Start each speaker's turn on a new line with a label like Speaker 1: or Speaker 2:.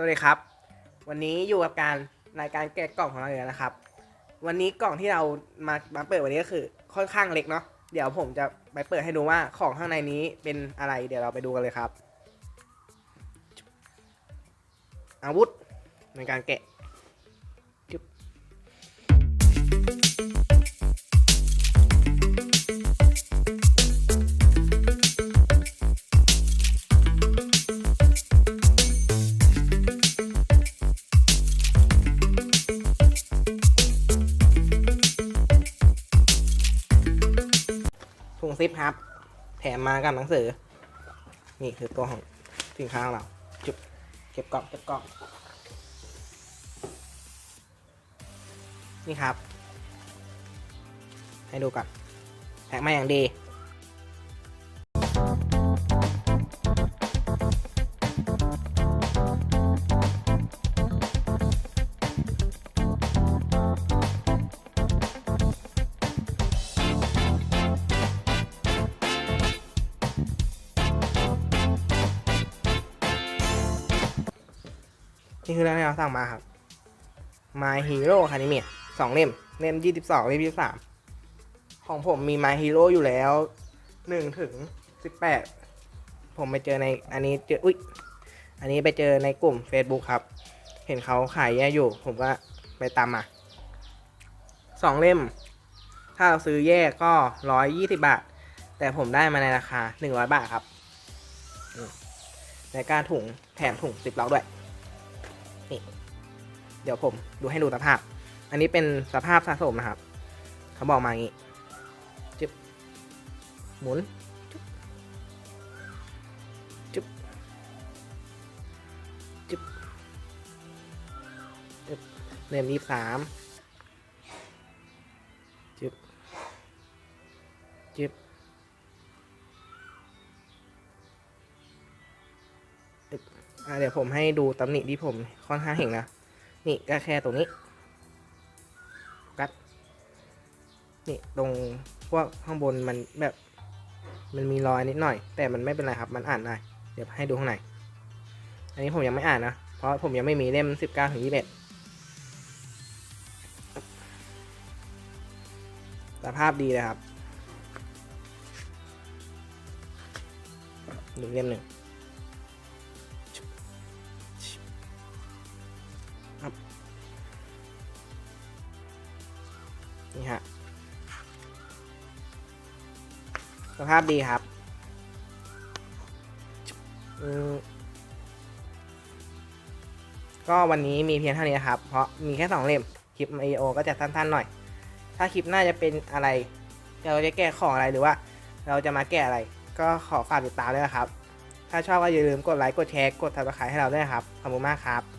Speaker 1: สวัสดีครับ วันนี้อยู่กับการรายการแกะกล่องของเราเลยนะครับ วันนี้กล่องที่เรามามาเปิดวันนี้ก็คือค่อนข้างเล็กเนาะเดี๋ยวผมจะไปเปิดให้ดูว่าของข้างในนี้เป็นอะไร เดี๋ยวเราไปดูกันเลยครับ อาวุธในการแกะ ถุงซิปครับ แถมมากับหนังสือ นี่คือตัวของสินค้าของเรา จุบเก็บกล่องเก็บกล่อง นี่ครับ ให้ดูก่อนแพ็คมาอย่างดี นี่คือเรื่องที่เราสั่งมาครับ My Hero Academia สองเล่ม เล่มยี่สิบสองเล่มยี่สิบสามของผมมี My Hero อยู่แล้วหนึ่งถึงสิบแปดผมไปเจอในอันนี้เจออุ๊ยอันนี้ไปเจอในกลุ่ม Facebook ครับ เห็นเขาขายแย่อยู่ ผมก็ไปตามมาสองเล่ม ถ้าเราซื้อแยกก็ร้อยยี่สิบาท แต่ผมได้มาในราคาหนึ่งร้อยบาทครับในการถุงแถมถุงสิบเราด้วย ดี๋ยวผมดูให้ดูสภาพ อันนี้เป็นสภาพสะสมนะครับ เขาบอกมาอย่างนี้จึ๊บหมุนจึ๊บจึ๊บจึ๊บเล่มยี่สามจึ๊บจึ๊บอะเดี๋ยวผมให้ดูตำหนิที่ผมค่อนข้างเห็นนะ นี่ก็แค่ตรงนี้กัดนี่ตรงพวกข้างบนมันแบบมันมีรอยนิดหน่อย แต่มันไม่เป็นไรครับมันอ่านได้ เดี๋ยวให้ดูข้างใน อันนี้ผมยังไม่อ่านนะ เพราะผมยังไม่มีเล่มสิบเก้าถึงยี่สิบเอ็ดสภาพดีเลยครับหนึ่งเล่มหนึ่ง นี่ฮะสภาพดีครับก็วันนี้มีเพียงเท่านี้ครับ เพราะมีแค่สองเล่ม คลิป i o ก็จะสั้นๆหน่อย ถ้าคลิปหน้าจะเป็นอะไรเราจะแก้ของอะไรหรือว่า เราจะมาแก้อะไร ก็ขอฝากติดตามด้วยนะครับ ถ้าชอบก็อย่าลืมกดไลค์ กดแชร์ กด subscribe ให้เราด้วยนะครับ ขอบคุณมากครับ